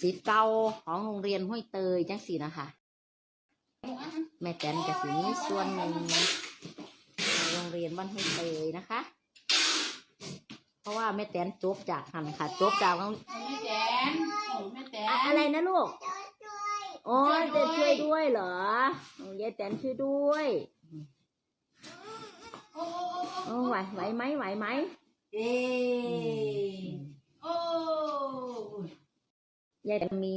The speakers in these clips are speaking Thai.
ศิษย์เก่าของโรงเรียนห้วยเตยจังสีนะคะ แม่แตนกับสีนี้ส่วนหนึ่งในโรงเรียนบ้านห้วยเตยนะคะ เพราะว่าแม่แตนจบจากหันค่ะจบจากโรงไม่แตนไม่แตอะนอะไรนะลูกโอ้ยจะช่วยด้วยเหรอโอ้ยายแตนช่วยด้วยโอ้โอ้โอ้ไหวไหวไหมไหวไหมเอ๊โอ้ ยายแตนมี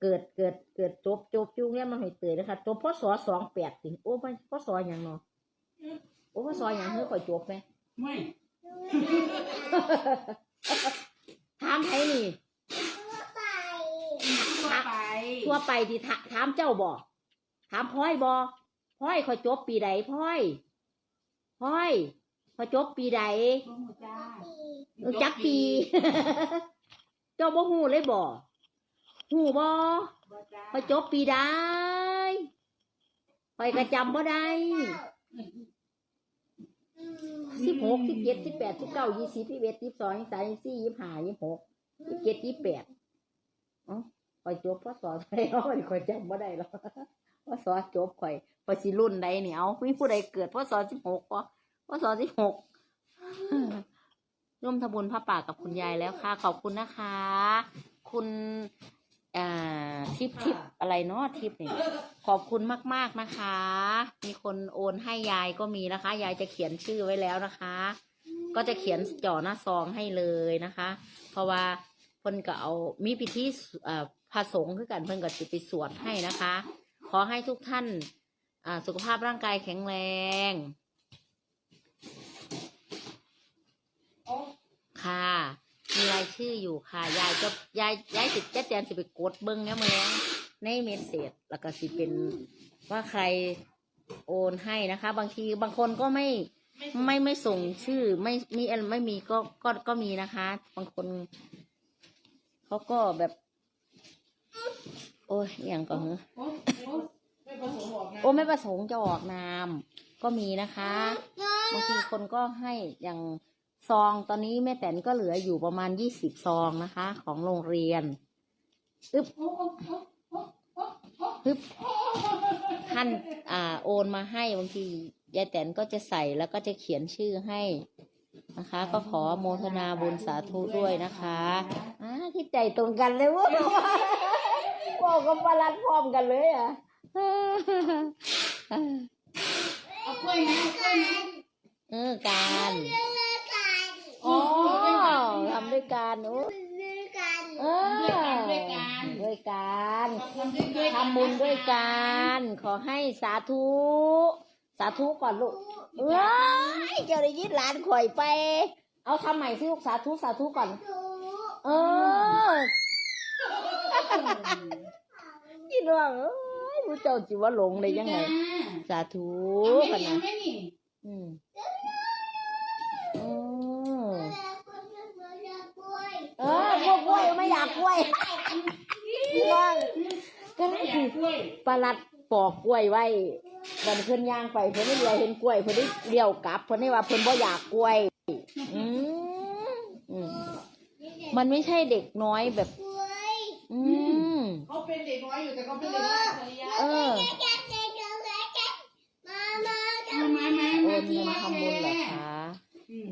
เกิดเกิดเกิดจบจบจุงเรียนมันห้วยเตยนะคะจบพศสองแปดสิโอ้ไม่พศอย่างเนาะโอ้พศอย่างเฮ้ยข่อยจบไหมไม่ถามใครนี่ทั่วไปทั่วไปที่ถาถามเจ้าบ่ถามพ่อยบ่พ่อยเขาจบปีใดพ่อยพ่อยเขาจบปีใดโอ้โหจ้าเออจักปี เจ้าบ่ฮู้เลยบ่ฮู้ บ่บ่จ้าเขาจบปีใดข่อยก็จำบ่ได้สิบหกสิบเจ็ดสิบแปดสิบเก้ายี่สิบยี่สิบเอ็ดยี่สิบสองยี่สิบสามยี่สิบสี่ยี่สิบห้ายี่สิบหกยี่สิบเจ็ดยี่สิบแปดอ๋อข่อยจบพศอะไรเนาะข่อยจำบ่ได้หรอกพศจบข่อยพอสิรุ่นใดเนี่ยเอามีผู้ใดเกิดพศสิบหกปะพศสิบหกร่วมทำบุญพระป่ากับคุณยายแล้วค่ะ ขอบคุณนะคะ คุณ อ่าทิปทิปอะไรเนาะทิปนี่ขอบคุณมาก ๆนะคะ มีคนโอนให้ยายก็มีนะคะ ยายจะเขียนชื่อไว้แล้วนะคะ ก็จะเขียนจ่อหน้าซองให้เลยนะคะ เพราะว่าเพิ่นก็เอามีพิธีเอ่อพระสงฆ์คือกันเพิ่นก็สิไปสวดให้นะคะ ขอให้ทุกท่านอ่าสุขภาพร่างกายแข็งแรงโอ้ค่ะ มีรายชื่ออยู่ค่ะ ยายจะยายยายสิจะแจนสิไปกดเบิ้งเนี่ยมาแล้วในเมสเซจแล้วก็สิเป็นว่าใครโอนให้นะคะ บางทีบางคนก็ไม่ไม่ไม่ส่งชื่อไม่มีอันไม่มีก็ก็ก็มีนะคะ บางคนเขาก็แบบ โอ้ยอหย่างก็เหรอโอ้โอ้ไม่ประสงค์บอกนะโอ้ไม่ประสงค์จะออกนาม ก็มีนะคะ บางทีคนก็ให้อย่าง ซองตอนนี้แม่แตนก็เหลืออยู่ประมาณยี่สิบซองนะคะ ของโรงเรียนอึบโอ้โอ้โอ้โอ้โอ้โอ้อึบท่านอ่าโอนมาให้บางทียายแตนก็จะใส่แล้วก็จะเขียนชื่อให้นะคะ ก็ขอโมทนาบุญสาธุด้วยนะคะอ่าที่ใจตรงกันเลยเวะบอกกับปลัดพร้อมกันเลยอะเอากล้วยไหมเอากล้วยไหมเออการ โอ้ โอ้ ด้วยกัน ทำ ด้วยกันโอ้เออด้วยกันด้วยกันทำด้วยด้วยทำบุญด้วยกัน ขอให้สาธุ สาธุก่อนลูกเอ้ยเจ้าได้ยินหลานข่อยไป เอาทำใหม่สิลูกสาธุสาธุก่อน เออพี่น้องเอ้ยผู้เจ้าจิว่าหลงเลยยังไง สาธุเอากันไม่มีนะ เอาไม่มี อืมอืมเออพวกกล้วยไม่อยา กกล้วยพี่น้องก็ไม่นั่นอยาคืกอกล้วยปลาลัดปอกกล้วยไว้วันเพิ่นย่างไปเพิ่นไม่เดียวเห็นกล้วยเพิ่นได้เลี้ยวกลับเพิ่นได้ว่าเพิ่นบ่อยากกล้วยอืมอืมมันไม่ใช่เด็กน้อยแบบ อืมเขาเป็นเด็กน้อยอยู่แต่เขาเป็นเด็กน้อยอัจฉริยะเออมามามาโอมานที่เงินมาทำบุญเหรอคะอืม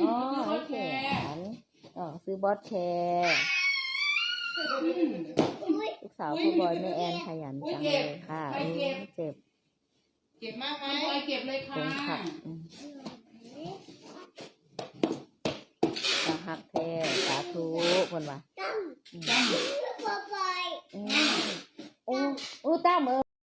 อ๋อโอเคอ๋อ ซื้อบอสแชร์ลูกสาวพ่อบอยแม่แอนขยันจังเลยค่ะเออเจ็บเก็บมากไหมพลอยเก็บเลยผค่ะงผักอืมสาหักแท้สาธุคนว่า